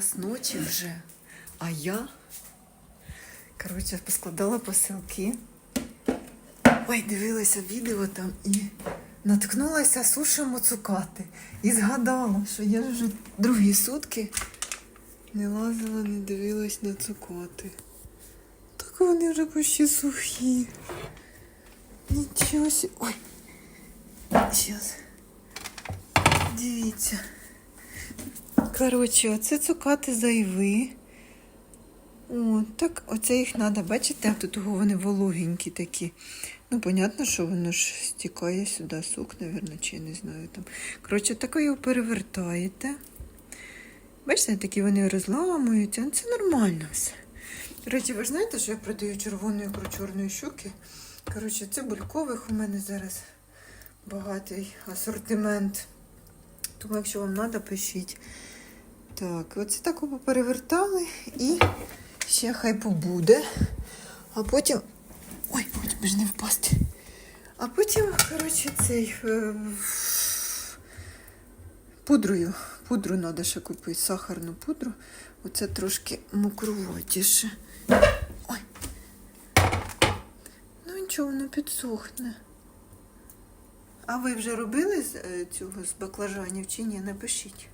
час ночі вже, а я, коротше, поскладала посилки. Ой, дивилася відео там і наткнулася сушимо цукати. І згадала, що я вже другі сутки не лазила, не дивилась на цукати. Так вони вже почти сухі. Нічого сі. Ой. Зараз. Дивіться. Коротше, оце цукати зайви. О, так оце їх треба, бачите, тут вони вологенькі такі. Ну, понятно, що воно ж стікає сюди сок, мабуть, чи я не знаю там. Коротше, тако його перевертаєте. Бачите, такі вони розламуються. Ну, Це нормально все. До речі, ви ж знаєте, що я продаю червону ікру чорної щуки. Коротше, це булькових у мене зараз багатий асортимент. Тому, якщо вам треба, пишіть. Так, оце так ви перевертали і ще хай побуде. А потім. Ой, би ж не впасти. А потім, коротше, цей. е, Пудрою. Пудру треба ще купити, сахарну пудру. Оце трошки мокруватіше. Ой. Ну нічого, воно підсохне. А ви вже робили е, цього з баклажанів чи ні? Напишіть.